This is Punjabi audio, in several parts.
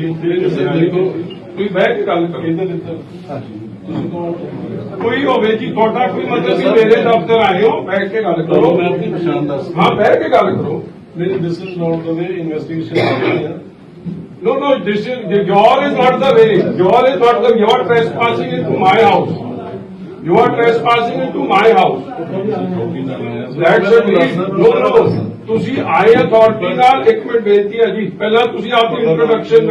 ਦੇਖੋ ਤੁਸੀਂ ਬਹਿ ਕੇ ਗੱਲ ਕਰੋ ਇਹਦਾ ਦਿੱਤਾ ਤੁਸੀਂ ਕੌਣ ਕੋਈ ਹੋਵੇ ਜੀ ਤੁਹਾਡਾ ਕੋਈ ਮਤਲਬ ਵੀ ਮੇਰੇ ਦਫ਼ਤਰ ਆਏ ਹੋ ਬੈਠ ਕੇ ਗੱਲ ਕਰੋ ਕਰੋ ਮੈਂ ਆਪਣੀ ਪਛਾਣ ਦੱਸ ਹਾਂ ਬਹਿ ਕੇ ਗੱਲ ਕਰੋ ਨਹੀਂ this is not the way investigation ਕਰ ਰਹੀ ਹੈ No, no, this is, your is not the way. Your is not the, you are trespassing into my house. You are trespassing into my house. That's a deed. No, no. ਤੁਸੀਂ ਆਏ ਅਥਾਰਟੀ ਨਾਲ ਇੱਕ ਮਿੰਟ ਬੇਨਤੀ ਹੈ ਜੀ ਪਹਿਲਾਂ ਤੁਸੀਂ ਆਪਣੀ ਇੰਟਰੋਡਕਸ਼ਨ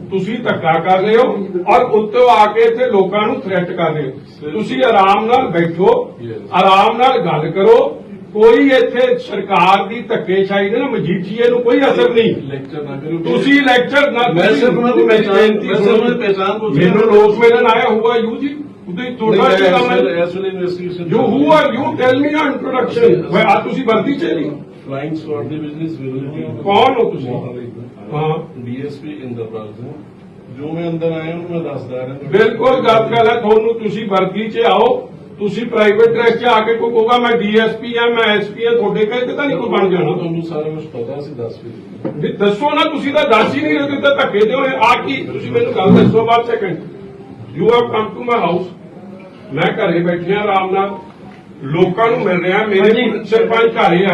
ਤੁਸੀਂ ਧੱਕਾ ਕਰ ਰਹੇ ਹੋ ਔਰ ਉੱਤੋਂ ਆ ਕੇ ਇੱਥੇ ਲੋਕਾਂ ਨੂੰ ਥ੍ਰੈਟ ਕਰ ਰਹੇ ਹੋ। ਤੁਸੀਂ ਆਰਾਮ ਨਾਲ ਬੈਠੋ ਆਰਾਮ ਨਾਲ ਗੱਲ ਕਰੋ। ਕੋਈ ਇੱਥੇ ਸਰਕਾਰ ਦੀ ਧੱਕੇਸ਼ਾਹੀ ਦੇ ਨਾ ਮਜੀਠੀਏ ਨੂੰ ਕੋਈ ਅਸਰ ਨਹੀਂ। ਲੈਕਚਰ ਨਾ ਕਰੋ। ਤੁਸੀਂ ਲੈਕਚਰ ਨਾ ਮੈਂ ਸਿਰਫ ਉਹਨਾਂ ਦੀ ਪਹਿਚਾਣ ਮੈਂ ਸਿਰਫ ਉਹਨਾਂ ਦੀ ਪਹਿਚਾਣ ਪੁੱਛ ਰਿਹਾ। ਮੈਨੂੰ ਲੋਕ ਮਿਲਣ ਆਇਆ ਹੁਆ ਯੂ ਜੀ? ਤੁਸੀਂ ਤੁਹਾਡਾ ਕੀ ਕੰਮ ਹੈ? As investigation you who are you tell me ਨਾ ਇੰਟਰੋਡਕਸ਼ਨ ਵੇ ਆ ਤੁਸੀਂ ਵਰਦੀ ਚ ਨਹੀਂ ਫਲਾਈਂਗ ਸquad ਦੇ ਬਿਜ਼ਨਸ ਕੌਣ ਹੋ ਤੁਸੀਂ? ਹਾਂ ਡੀਐਸਪੀ ਇੰਦਰਪਾਲ ਸਿੰਘ ਜੋ ਮੈਂ ਅੰਦਰ ਆਇਆ ਉਹਨੂੰ ਮੈਂ ਦੱਸਦਾ ਰਿਹਾ। ਬਿਲਕੁਲ ਗੱਲ ਗੱਲ ਹੈ ਤੁਹਾਨੂੰ ਤੁਸੀਂ ਵਰਦੀ ਚ ਆਓ ਤੁਸੀਂ ਪ੍ਰਾਈਵੇਟ ਡਰੈਸ ਚ ਆ ਕੇ ਕੋਈ ਕਹੋਗਾ ਮੈਂ ਡੀਐਸਪੀ ਆ ਮੈਂ ਐਸਪੀ ਆ ਤੁਹਾਡੇ ਕਹੇ ਤਾਂ ਨਹੀਂ ਕੋਈ ਬਣ ਜਾਣਾ। ਤੁਹਾਨੂੰ ਸਾਰਾ ਕੁਝ ਪਤਾ ਸੀ ਦੱਸ ਵੀ ਵੀ ਦੱਸੋ ਨਾ ਤੁਸੀਂ ਤਾਂ ਦੱਸ ਹੀ ਨਹੀਂ ਰਹੇ ਤੁਸੀਂ ਤਾਂ ਧੱਕੇ ਦੇ ਹੋਏ ਆ ਕੀ ਤੁਸੀਂ ਮੈਨੂੰ ਗੱਲ ਦੱਸੋ ਬਾਅਦ second you have come to my house ਮੈਂ ਘਰੇ ਬੈਠਿਆ ਆਰਾਮ ਨਾਲ। ਲੋਕਾਂ ਨੂੰ ਮਿਲ ਰਿਹਾ ਮੇਰੇ ਸਰਪੰਚ ਘਰੇ ਆ।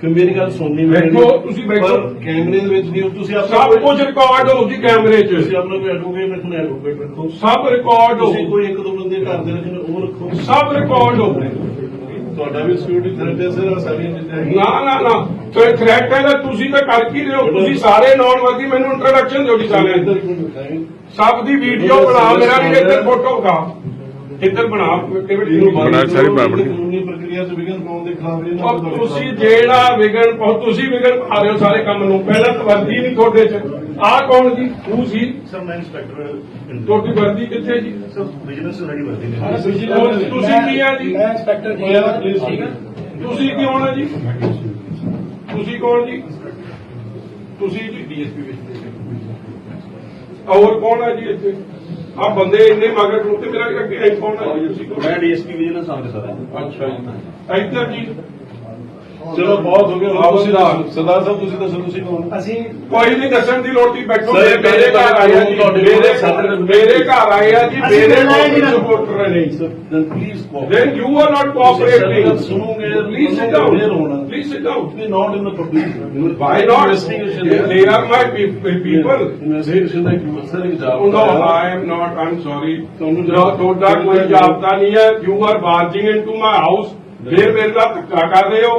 ਕਿ ਮੇਰੀ ਗੱਲ ਸੁਣਨੀ ਬੈਠੋ, ਤੁਸੀਂ ਬੈਠੋ। ਪਰ ਕੈਮਰੇ ਦੇ ਵਿੱਚ ਨਹੀਂ ਹੋ, ਤੁਸੀਂ ਆਪਣਾ ਸਭ ਕੁਝ ਰਿਕਾਰਡ ਹੋ ਜੀ ਕੈਮਰੇ 'ਚ। ਤੁਸੀਂ ਆਪਣਾ ਕੋਈ ਐਡਵੋਕੇਟ ਰੱਖਣਾ ਐਡਵੋਕੇਟ ਰੱਖੋ। ਸਭ ਰਿਕਾਰਡ ਹੋ ਤੁਸੀਂ ਕੋਈ ਇੱਕ ਦੋ ਬੰਦੇ ਘਰ ਦੇ ਰੱਖਣੇ ਉਹ ਰੱਖੋ। ਸਭ ਰਿਕਾਰਡ ਹੋ ਤੁਹਾਡਾ ਵੀ ਸਿਕਿਉਰਿਟੀ ਥ੍ਰੈਟ ਹੈ ਸਰ ਸਾਰੀਆਂ ਚੀਜ਼ਾਂ ਹੈਗੀਆਂ। ਨਾ ਨਾ ਨਾ। ਤੇ ਥ੍ਰੈਟ ਹੈ ਤਾਂ ਤੁਸੀਂ ਤਾਂ ਕਰ ਕੀ ਰਹੇ ਹੋ? ਤੁਸੀਂ ਸਾਰੇ ਨੌਨ ਵਰਦੀ ਮੈਨੂੰ ਇੰਟਰੋਡਕਸ਼ਨ ਦਿਓ ਜੀ ਸਾਰਿਆਂ ਦੀ ਦਿਖਾਏਂ। ਸਭ ਦੀ ਵੀਡੀਓ ਬਣਾ ਮੇਰਾ ਵੀ ਇੱਧਰ ਫੋਟੋ ਖਾ। ਇੱਧਰ ਬਣਾ ਇਹਨੂੰ ਬਣਾ ਬਣਾ ਸਾਰੀ ਬਰਾਬਰ ਦੀ। ਕਾਨੂੰਨੀ ਪ੍ਰਕਿਰਿਆ ਚ ਵਿਘਨ ਪਾਉਣ ਦੇ ਖਿਲਾਫ ਇਹ ਨਾ ਔਰ ਤੁਸੀਂ ਜਿਹੜਾ ਵਿਗਣ ਪਾਓ ਤੁਸੀਂ ਵਿਗਣ ਪਾ ਰਹੇ ਹੋ ਸਾਰੇ ਕੰਮ ਨੂੰ। ਪਹਿਲਾਂ ਤਾਂ ਵਰਦੀ ਨਹੀਂ ਤੁਹਾਡੇ 'ਚ। ਆਹ ਕੌਣ ਜੀ? ਤੂੰ ਸੀ? ਸਰ ਮੈਂ ਇੰਸਪੈਕਟਰ ਤੁਹਾਡੀ ਵਰਦੀ ਕਿੱਥੇ ਜੀ? ਸਰ ਬਿਜ਼ਨਸ ਰੈਡੀ ਵਰਦੀ ਨੇ ਤੁਸੀਂ ਤੁਸੀਂ ਕੀ ਆ ਜੀ? ਮੈਂ ਇੰਸਪੈਕਟਰ ਜੀ ਹੋਇਆ, please, ਠੀਕ ਹੈ ਤੁਸੀਂ ਕੌਣ ਆ ਜੀ? ਤੁਸੀਂ ਕੌਣ ਜੀ? ਤੁਸੀਂ ਜੀ ਡੀਐਸਪੀ ਵਿੱਚ ਹੋਰ ਕੌਣ ਆ ਜੀ ਇੱਥੇ? ਆ ਬੰਦੇ ਇੰਨੇ ਮਗਰ ਤੇ ਮੇਰਾ ਅੱਗੇ ਐ ਕੌਣ ਆ ਜੀ ਤੁਸੀਂ ਕੌਣ? ਮੈਂ ਡੀਐਸਪੀ ਵਿਜੀਲੈਂਸ ਆਫਿਸਰ ਹਾਂ ਅੱਛਾ ਜੀ ਇੱਧਰ ਜੀ ਚਲੋ ਬਹੁਤ ਹੋ ਗਿਆ ਆਓ ਤੁਸੀਂ ਸਰਦਾਰ। ਸਾਹਿਬ ਤੁਸੀਂ ਦੱਸੋ ਤੁਸੀਂ ਕੌਣ ਅਸੀਂ ਕੋਈ ਨਹੀਂ ਦੱਸਣ ਦੀ ਲੋੜ ਨਹੀਂ ਬੈਠੋ ਸਰ, ਮੇਰੇ ਘਰ ਆਏ ਆ ਜੀ ਮੇਰੇ ਸਾਡੇ- ਮੇਰੇ ਘਰ ਆਏ ਆ ਜੀ ਮੇਰੇ ਨਾ। ਸਪੋਰਟਰ ਨੇ please cooperate. then you are not cooperating ਤੁਸੀਂ ਸੁਣੋਗੇ down Be not in the public. why not Investigation they, ਹੈ। they are my pe- pe- people Investigation ਦਾ ਇੱਕ ਸਰ ਇੱਕ job Oh, no, I am not. I'm sorry. ਤੁਹਾਨੂੰ ਜਵਾਬ- ਤੁਹਾਡਾ ਕੋਈ ਜਾਬਤਾ ਨਹੀਂ ਹੈ you are barging into my house ਫਿਰ ਮੇਰੇ ਨਾਲ ਧੱਕਾ ਕਰ ਰਹੇ ਹੋ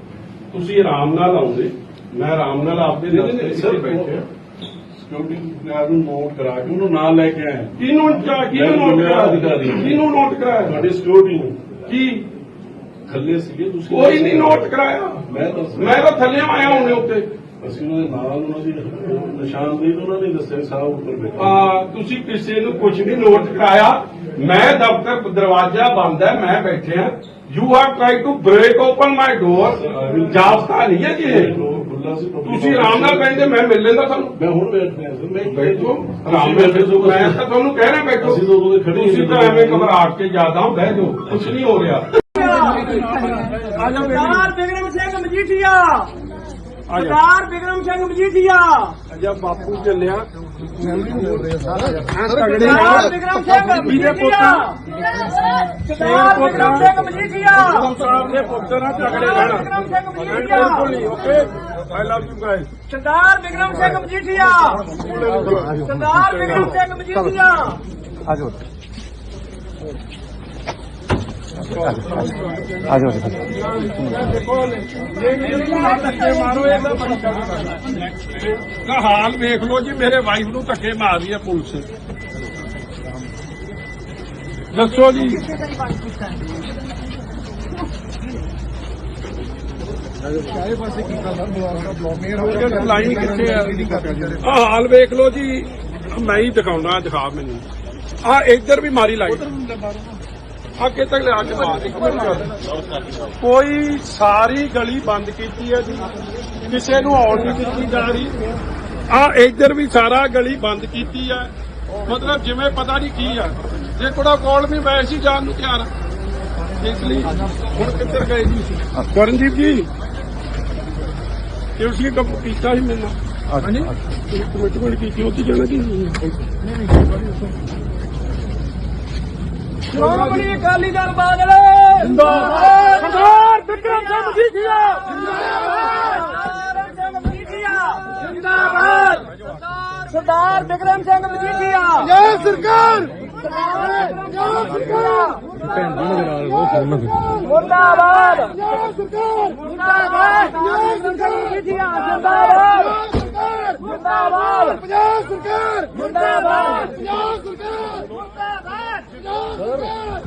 ਤੁਸੀਂ ਆਰਾਮ ਨਾਲ ਆਉਂਦੇ। ਮੈਂ ਆਰਾਮ ਨਾਲ ਆਪਦੇ ਦਫ਼ਤਰ 'ਚ ਬੈਠੇ। ਸਿਕਿਉਰਿਟੀ ਗਾਰਡ ਨੂੰ ਨੋਟ ਕਰਾ ਕੇ ਉਹਨੂੰ ਨਾਲ ਲੈ ਕੇ ਆਏ ਕਿਹਨੂੰ ਚਾ- ਕਿਹਨੂੰ ਨੋਟ ਕਰਾਇਆ? ਅਧਿਕਾਰੀ। ਕਿਹਨੂੰ ਨੋਟ ਕਰਾਇਆ? ਤੁਹਾਡੀ ਸਿਕਿਉਰਿਟੀ ਨੂੰ। ਕੀ? ਥੱਲੇ ਸੀਗੇ ਤੁਸੀਂ ਕੋਈ ਨਹੀਂ ਨੋਟ ਕਰਾਇਆ। ਮੈਂ ਦੱਸ ਮੈਂ ਤਾਂ ਥੱਲੇ ਆਇਆ ਹੁਣੇ ਉੱਤੇ। ਅਸੀਂ ਉਹਨਾਂ ਦੇ ਨਾਲ ਉਹਨਾਂ ਦੀ ਨਿਸ਼ਾਨਦੇਹੀ ਤੋਂ ਉਹਨਾਂ ਨੇ ਦੱਸਿਆ ਸਾਹ ਉੱਪਰ ਬੈਠਾ। ਆ ਤੁਸੀਂ ਕਿਸੇ ਨੂੰ ਕੁਝ ਨਹੀਂ ਨੋਟ ਕਰਾਇਆ। ਮੈਂ ਦਫ਼ਤਰ ਦਰਵਾਜ਼ਾ ਬੰਦ ਹੈ ਮੈਂ ਬੈਠਿਆ you are try to break open my door ਜਾਬਤਾ ਨਹੀਂ ਹੈ ਜੀ ਤੁਸੀਂ ਆਰਾਮ ਨਾਲ ਬੈਠੇ ਮੈਂ ਮਿਲ ਲੈਂਦਾ ਤੁਹਾਨੂੰ ਮੈਂ ਹੁਣ ਮੈਂ ਬੈਠੋ ਆਰਾਮ ਨਾਲ ਬੈਠੋ ਮੈਂ ਤਾਂ ਤੁਹਾਨੂੰ ਕਹਿ ਰਿਹਾ ਬੈਠੋ ਅਸੀਂ ਤਾਂ ਉਦੋਂ ਦੇ ਖੜੇ ਤੁਸੀਂ ਤਾਂ ਐਵੇਂ ਘਬਰਾ ਕੇ ਜ਼ਿਆਦਾ ਬਹਿ ਜਾਓ ਕੁਝ ਨਹੀਂ ਹੋ ਰਿਹਾ ਸਰਦਾਰ ਬਿਕਰਮ ਸਿੰਘ ਮਜੀਠੀਆ ਸਰਦਾਰ ਬਿਕਰਮ ਸਿੰਘ ਮਜੀਠੀਆ। ਜਦ ਬਾਪੂ ਚੱਲਿਆ। ਸਰਦਾਰ ਬਿਕਰਮ ਸਿੰਘ ਮਜੀਠੀਆ ਸਰਦਾਰ ਬਿਕਰਮ ਸਿੰਘ ਮਜੀਠੀਆ। ਸਾਹਿਬ ਦੇ ਪੁੱਤਰ ਆ ਤਗੜੇ Sardar Bikram Singh Majithia. Okay. I love you guys Sardar Bikram Singh Majithia. Sardar Bikram Singh Majithia. ਦਾ ਹਾਲ ਵੇਖ ਲਓ ਜੀ, ਮੇਰੇ ਵਾਈਫ ਨੂੰ ਧੱਕੇ ਮਾਰ ਰਹੀ ਹੈ ਪੁਲਿਸ। ਦੱਸੋ ਜੀ। ਲਾਈਨ ਕਿੱਥੇ ਆ? ਆ ਹਾਲ ਵੇਖ ਲਓ ਜੀ। ਮੈਂ ਹੀ ਦਿਖਾਉਣਾ ਦਿਖਾ ਮੈਨੂੰ। ਆ ਇੱਧਰ ਵੀ ਮਾਰੀ ਲਾਈ ਕਿਤੇ ਤੱਕ ਲਿਆ ਕੇ ਮਾਰ ਇੱਕ ਮਿੰਟ ਕਰ। ਕੋਈ ਸਾਰੀ ਗਲੀ ਬੰਦ ਕੀਤੀ ਹੈ ਜੀ। ਕਿਸੇ ਨੂੰ ਆਉਣ ਨਹੀਂ ਦਿੱਤੀ ਜਾ ਰਹੀ। ਆ ਇੱਧਰ ਵੀ ਸਾਰਾ ਗਲੀ ਬੰਦ ਕੀਤੀ ਹੈ। ਮਤਲਬ ਜਿਵੇਂ ਪਤਾ ਨਹੀਂ ਕੀ ਆ। ਜੇ ਕੋੜਾ ਕੋਲ ਨਹੀਂ ਮੈਂ ਸੀ ਜਾਣ ਨੂੰ ਤਿਆਰ। ਇਸ ਲਈ ਹੁਣ ਕਿੱਧਰ ਗਏ ਜੀ ਕਰਨਦੀਪ ਜੀ ਤੁਸੀਂ ਕੰਮ ਕੀਤਾ ਸੀ ਮੈਨੂੰ ਹਾਂਜੀ? ਕਮਿਟਮੈਂਟ ਕੀਤੀ ਉੱਥੇ ਜਾਣਾ ਕੀ? ਸ਼੍ਰੋਮਣੀ ਅਕਾਲੀ ਦਲ ਬਾਦਲ। ਜਿੰਦਾਬਾਦ। ਸਰਦਾਰ ਬਿਕਰਮ ਸਿੰਘ ਮਜੀਠੀਆ। ਜਿੰਦਾਬਾਦ। ਸਿੰਘ ਮਜੀਠੀਆ। ਜਿੰਦਾਬਾਦ। ਸਰਦਾਰ ਬਿਕਰਮ ਸਿੰਘ ਮਜੀਠੀਆ। ਜੈ ਸਰਕਾਰ। ਜੈ ਸਰਕਾਰ। ਮੁਰਦਾਬਾਦ ਜੈ ਸਰਕਾਰ। ਮੁਰਦਾਬਾਦ ਜੈ ਸਰਕਾਰ। ਮਜੀਠੀਆ ਜਿੰਦਾਬਾਦ। ਮੁਰਦਾਬਾਦ ਪੰਜਾਬ ਸਰਕਾਰ। ਮੁਰਦਾਬਾਦ ਪੰਜਾਬ ਸਰਕਾਰ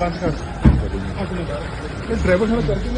ਬੰਦ ਕਰ। ਡਰਾਈਵਰ ਨਾਲ ਚੱਲ ਕੇ